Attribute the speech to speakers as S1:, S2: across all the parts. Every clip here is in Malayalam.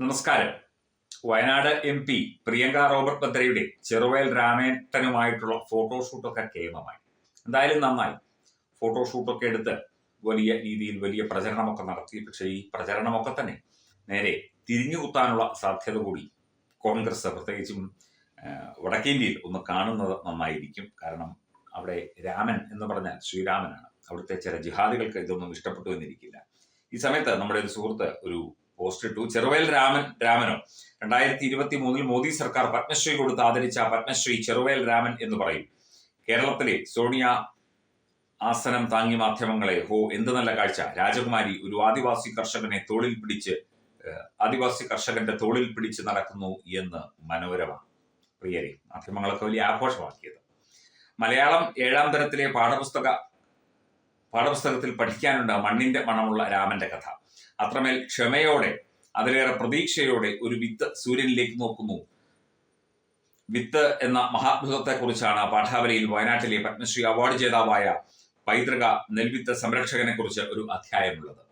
S1: നമസ്കാരം. Wayanad M P Priyanka Robert ഭദ്രയുടെ Cheruvayal രാമേട്ടനുമായിട്ടുള്ള ഫോട്ടോഷൂട്ടൊക്കെ കേമമായി. എന്തായാലും നന്നായി. ഫോട്ടോഷൂട്ടൊക്കെ എടുത്ത് വലിയ രീതിയിൽ വലിയ പ്രചരണമൊക്കെ നടത്തി. പക്ഷേ ഈ പ്രചരണമൊക്കെ തന്നെ നേരെ തിരിഞ്ഞു കുത്താനുള്ള സാധ്യത കൂടി കോൺഗ്രസ് പ്രത്യേകിച്ചും വടക്കേന്ത്യയിൽ ഒന്ന് കാണുന്നത് നന്നായിരിക്കും. കാരണം അവിടെ രാമൻ എന്ന് പറഞ്ഞാൽ ശ്രീരാമനാണ്. അവിടുത്തെ ചില ജിഹാദികൾക്ക് ഇതൊന്നും ഇഷ്ടപ്പെട്ടു എന്നിരിക്കില്ല. ഈ സമയത്ത് നമ്മുടെ ഒരു സുഹൃത്ത് ഒരു പോസ്റ്റ് ഇട്ടു. ചെറുവയൽ രാമൻ രാമനോ. രണ്ടായിരത്തി ഇരുപത്തി മൂന്നിൽ മോദി സർക്കാർ പത്മശ്രീ കൊടുത്ത് ആദരിച്ച പത്മശ്രീ ചെറുവയൽ രാമൻ എന്ന് പറയും. കേരളത്തിലെ സോണിയ ആസനം താങ്ങി മാധ്യമങ്ങളെ ഹോ എന്ത് നല്ല കാഴ്ച. രാജകുമാരി ഒരു ആദിവാസി കർഷകനെ തോളിൽ പിടിച്ച് ആദിവാസി കർഷകന്റെ തോളിൽ പിടിച്ച് നടക്കുന്നു എന്ന് മനോരമ. പ്രിയരെ മാധ്യമങ്ങളൊക്കെ വലിയ ആഘോഷമാക്കിയത്. മലയാളം ഏഴാം തരത്തിലെ പാഠപുസ്തക പാഠപുസ്തകത്തിൽ പഠിക്കാനുണ്ട് മണ്ണിന്റെ മണമുള്ള രാമന്റെ കഥ. അത്രമേൽ ക്ഷമയോടെ അതിലേറെ പ്രതീക്ഷയോടെ ഒരു വിത്ത് സൂര്യനിലേക്ക് നോക്കുന്നു. വിത്ത് എന്ന മഹാത്ഭുതത്തെക്കുറിച്ചാണ് പാഠാവലിയിൽ വയനാട്ടിലെ പത്മശ്രീ അവാർഡ് ജേതാവായ പൈതൃക നെൽവിത്ത് സംരക്ഷകനെ കുറിച്ച് ഒരു അധ്യായമുള്ളത്.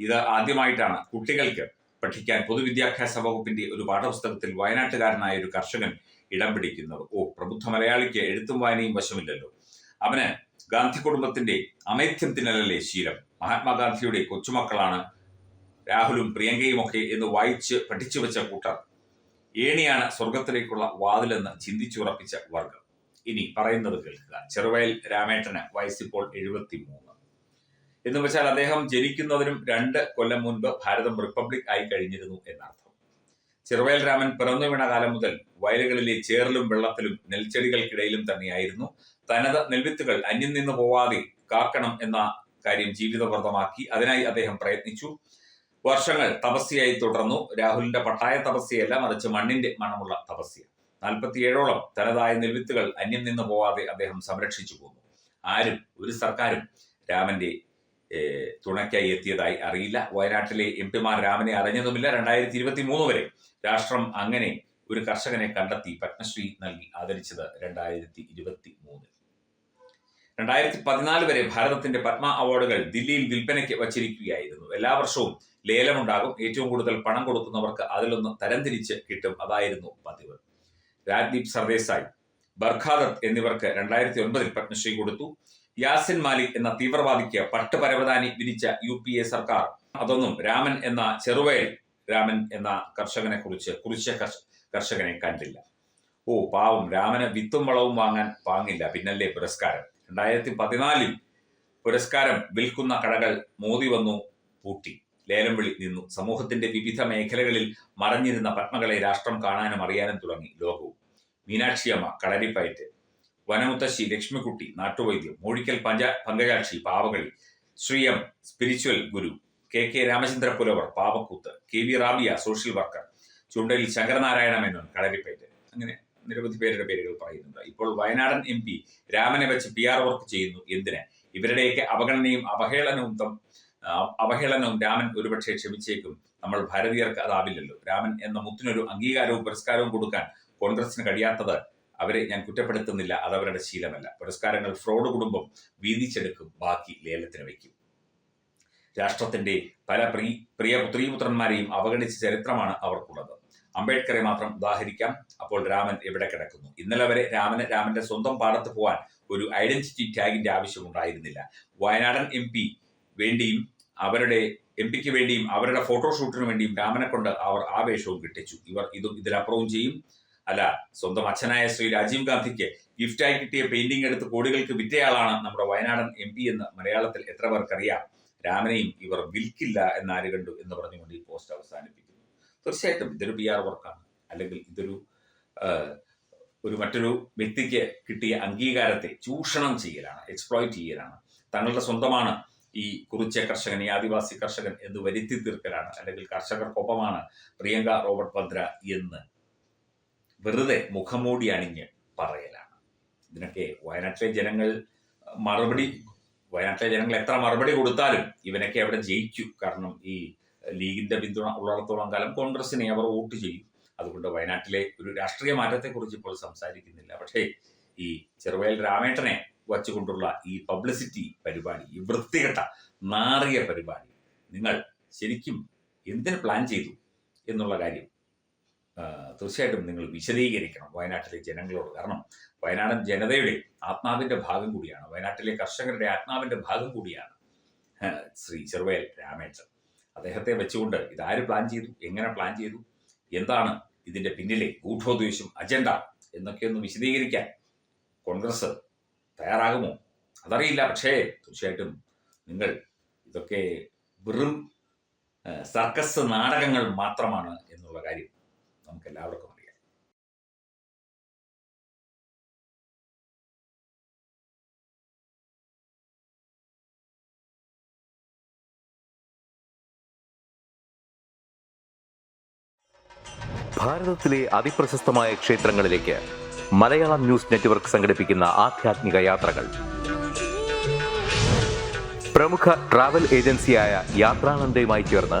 S1: ഇത് ആദ്യമായിട്ടാണ് കുട്ടികൾക്ക് പഠിക്കാൻ പൊതുവിദ്യാഭ്യാസ വകുപ്പിന്റെ ഒരു പാഠപുസ്തകത്തിൽ വയനാട്ടുകാരനായ ഒരു കർഷകൻ ഇടം പിടിക്കുന്നത്. ഓ പ്രബുദ്ധ മലയാളിക്ക് എഴുത്തും വായനയും വശമില്ലല്ലോ. അവന് ഗാന്ധി കുടുംബത്തിന്റെ തിന്നലല്ലേ ശീലം? മഹാത്മാഗാന്ധിയുടെ കൊച്ചുമക്കളാണ് രാഹുലും പ്രിയങ്കയും ഒക്കെ എന്ന് വായിച്ച് പഠിച്ചു വെച്ച കൂട്ടർ. ഏണിയാണ് സ്വർഗത്തിലേക്കുള്ള വാതിലെന്ന് ചിന്തിച്ചുറപ്പിച്ച വർഗം ഇനി പറയുന്നത് കേൾക്കുക. ചെറുവയൽ രാമേട്ടന് വയസ്സിപ്പോൾ എഴുപത്തി മൂന്ന് എന്ന് വെച്ചാൽ അദ്ദേഹം ജനിക്കുന്നതിനും രണ്ട് കൊല്ലം മുൻപ് ഭാരതം റിപ്പബ്ലിക് ആയി കഴിഞ്ഞിരുന്നു എന്നർത്ഥം. ചെറുവയൽ രാമൻ പിറന്നു വീണ കാലം മുതൽ വയലുകളിലെ ചേറിലും വെള്ളത്തിലും നെൽച്ചെടികൾക്കിടയിലും തന്നെയായിരുന്നു. തനത് നെൽവിത്തുകൾ അന്യം നിന്ന് പോവാതെ കാക്കണം എന്ന കാര്യം ജീവിതവ്രതമാക്കി അതിനായി അദ്ദേഹം പ്രയത്നിച്ചു. വർഷങ്ങൾ തപസ്യയായി തുടർന്നു. രാഹുലിന്റെ പട്ടായ തപസ്യയല്ല മറിച്ച് മണ്ണിന്റെ മണമുള്ള തപസ്യ. നാൽപ്പത്തിയേഴോളം തനതായ നെൽവിത്തുകൾ അന്യം നിന്ന് പോവാതെ അദ്ദേഹം സംരക്ഷിച്ചു പോന്നു. ആരും ഒരു സർക്കാരും രാമന്റെ തുണയ്ക്കായി എത്തിയതായി അറിയില്ല. വയനാട്ടിലെ എം പിമാർ രാമനെ അറിഞ്ഞതുമില്ല രണ്ടായിരത്തി ഇരുപത്തി മൂന്ന് വരെ രാഷ്ട്രം അങ്ങനെ ഒരു കർഷകനെ കണ്ടെത്തി പത്മശ്രീ നൽകി ആദരിച്ചത് രണ്ടായിരത്തി ഇരുപത്തി മൂന്നിൽ രണ്ടായിരത്തി പതിനാല് വരെ ഭാരതത്തിന്റെ പത്മ അവാർഡുകൾ ദില്ലിയിൽ വിൽപ്പനയ്ക്ക് വച്ചിരിക്കുകയായിരുന്നു. എല്ലാ വർഷവും ലേലമുണ്ടാകും. ഏറ്റവും കൂടുതൽ പണം കൊടുക്കുന്നവർക്ക് അതിലൊന്ന് തരംതിരിച്ച് കിട്ടും. അതായിരുന്നു പതിവ്. രാജ്ദീപ് സർദേശായി ബർഖാദത്ത് എന്നിവർക്ക് രണ്ടായിരത്തി ഒൻപതിൽ പത്മശ്രീ കൊടുത്തു. യാസിൻ മാലിക് എന്ന തീവ്രവാദിക്ക് പട്ട് പരവതാനി വിരിച്ച യു പി എ സർക്കാർ. അതൊന്നും രാമൻ എന്ന ചെറുവയൽ രാമൻ എന്ന കർഷകനെ കുറിച്ച് കുറിച്ച കർഷകനെ കണ്ടില്ല. ഓ പാവം രാമന് വിത്തും വളവും വാങ്ങാൻ വാങ്ങില്ല പിന്നല്ലേ പുരസ്കാരം. രണ്ടായിരത്തി പതിനാലിൽ പുരസ്കാരം വിൽക്കുന്ന കടകൾ മോദി വന്നു പൂട്ടി. ലേലം വിളി നിന്നു. സമൂഹത്തിന്റെ വിവിധ മേഖലകളിൽ മറഞ്ഞിരുന്ന പത്മകളെ രാഷ്ട്രം കാണാനും അറിയാനും തുടങ്ങി ലോകവും. മീനാക്ഷിയമ്മ കളരിപ്പയറ്റ് വനമുത്തശ്ശി ലക്ഷ്മിക്കുട്ടി നാട്ടുവൈദ്യം മൂഴിക്കൽ പഞ്ച Pankajakshi പാവകളി Sri M spiritual guru K K Ramachandra Pulavar Pavakoothu K V Rabiya social worker ചുണ്ടലിൽ Sankaranarayana Menon കളരിപ്പേറ്റ് അങ്ങനെ നിരവധി പേരുടെ പേരുകൾ പറയുന്നുണ്ട്. ഇപ്പോൾ വയനാടൻ എം പി രാമനെ വെച്ച് പി ആർ വർക്ക് ചെയ്യുന്നു എന്തിന്? ഇവരുടെയൊക്കെ അവഗണനയും അവഹേളനവും അവഹേളനവും രാമൻ ഒരുപക്ഷെ ക്ഷമിച്ചേക്കും. നമ്മൾ ഭാരതീയർക്ക് അതാവില്ലല്ലോ രാമൻ എന്ന മുത്തിനൊരു അംഗീകാരവും പുരസ്കാരവും കൊടുക്കാൻ കോൺഗ്രസിന് കഴിയാത്തത് അവരെ ഞാൻ കുറ്റപ്പെടുത്തുന്നില്ല അത് അവരുടെ ശീലമല്ല. പുരസ്കാരങ്ങൾ ഫ്രോഡ് കുടുംബം വീതിച്ചെടുക്കും ബാക്കി ലേലത്തിന് വയ്ക്കും. രാഷ്ട്രത്തിന്റെ പല പ്രീ പ്രിയ പുത്രീപുത്രന്മാരെയും അവഗണിച്ച ചരിത്രമാണ് അവർക്കുള്ളത്. അംബേദ്കറെ മാത്രം ഉദാഹരിക്കാം. അപ്പോൾ രാമൻ എവിടെ കിടക്കുന്നു? ഇന്നലെ വരെ രാമന് രാമന്റെ സ്വന്തം പാടത്ത് പോകാൻ ഒരു ഐഡന്റിറ്റി ടാഗിന്റെ ആവശ്യമുണ്ടായിരുന്നില്ല. വയനാടൻ എം പി വേണ്ടിയും അവരുടെ എം പിക്ക് വേണ്ടിയും അവരുടെ ഫോട്ടോഷൂട്ടിന് വേണ്ടിയും രാമനെ കൊണ്ട് അവർ ആവേശവും കിട്ടിച്ചു. ഇവർ ഇതും ഇതിലപ്പുറവും ചെയ്യും. അല്ല സ്വന്തം അച്ഛനായ ശ്രീ രാജീവ് ഗാന്ധിക്ക് ഗിഫ്റ്റായി കിട്ടിയ പെയിന്റിംഗ് എടുത്ത് കോടികൾക്ക് വിറ്റയാളാണ് നമ്മുടെ വയനാടൻ എം പി എന്ന് മലയാളത്തിൽ എത്ര പേർക്കറിയാം? രാമനെയും ഇവർ വിൽക്കില്ല എന്നാര് കണ്ടു എന്ന് പറഞ്ഞുകൊണ്ട് ഈ പോസ്റ്റ് അവസാനിപ്പിക്കുന്നു. തീർച്ചയായിട്ടും ഇതൊരു പി ആർ വർക്കാണ് അല്ലെങ്കിൽ ഇതൊരു ഒരു മറ്റൊരു വ്യക്തിക്ക് കിട്ടിയ അംഗീകാരത്തെ ചൂഷണം ചെയ്യലാണ് എക്സ്പ്ലോയിറ്റ് ചെയ്യലാണ്. തങ്ങളുടെ സ്വന്തമാണ് ഈ കുറിച്ച കർഷകൻ ഈ ആദിവാസി കർഷകൻ എന്ന് വരുത്തി തീർക്കലാണ്. അല്ലെങ്കിൽ കർഷകർക്കൊപ്പമാണ് പ്രിയങ്ക റോബർട്ട് ഭദ്ര എന്ന് വെറുതെ മുഖംമൂടി അണിഞ്ഞ് പറയലാണ്. ഇതിനൊക്കെ വയനാട്ടിലെ ജനങ്ങൾ മറുപടി വയനാട്ടിലെ ജനങ്ങൾ എത്ര മറുപടി കൊടുത്താലും ഇവനൊക്കെ അവിടെ ജയിച്ചു കാരണം ഈ ലീഗിന്റെ പിന്തുണ ഉള്ളിടത്തോളം കാലം കോൺഗ്രസിനെ അവർ വോട്ട് ചെയ്യും. അതുകൊണ്ട് വയനാട്ടിലെ ഒരു രാഷ്ട്രീയ മാറ്റത്തെക്കുറിച്ച് ഇപ്പോൾ സംസാരിക്കുന്നില്ല. പക്ഷേ ഈ ചെറുവയൽ രാമേട്ടനെ വച്ചുകൊണ്ടുള്ള ഈ പബ്ലിസിറ്റി പരിപാടി ഈ വൃത്തികെട്ട നാറിയ പരിപാടി നിങ്ങൾ ശരിക്കും എന്തിന് പ്ലാൻ ചെയ്തു എന്നുള്ള കാര്യം തീർച്ചയായിട്ടും നിങ്ങൾ വിശദീകരിക്കണം വയനാട്ടിലെ ജനങ്ങളോട്. കാരണം വയനാടൻ ജനതയുടെ ആത്മാവിന്റെ ഭാഗം കൂടിയാണ്. വയനാട്ടിലെ കർഷകരുടെ ആത്മാവിന്റെ ഭാഗം കൂടിയാണ് ശ്രീ ചെറുവയൽ രാമേന്ദ്രൻ അദ്ദേഹത്തെ വെച്ചുകൊണ്ട് ഇതാര് പ്ലാൻ ചെയ്തു? എങ്ങനെ പ്ലാൻ ചെയ്തു? എന്താണ് ഇതിന്റെ പിന്നിലെ ഗൂഢോദ്ദേശം അജണ്ട എന്നൊക്കെ ഒന്ന് വിശദീകരിക്കാൻ കോൺഗ്രസ് തയ്യാറാകുമോ? അതറിയില്ല. പക്ഷേ തീർച്ചയായിട്ടും നിങ്ങൾ ഇതൊക്കെ വെറും സർക്കസ് നാടകങ്ങൾ മാത്രമാണ് എന്നുള്ള കാര്യം നമുക്ക് എല്ലാവർക്കും അറിയാം.
S2: ഭാരതത്തിലെ അതിപ്രശസ്തമായ ക്ഷേത്രങ്ങളിലേക്ക് മലയാളം ന്യൂസ് നെറ്റ്വർക്ക് സംഘടിപ്പിക്കുന്ന ആധ്യാത്മിക യാത്രകൾ. പ്രമുഖ ട്രാവൽ ഏജൻസിയായ യാത്രാനന്ദയുമായി ചേർന്ന്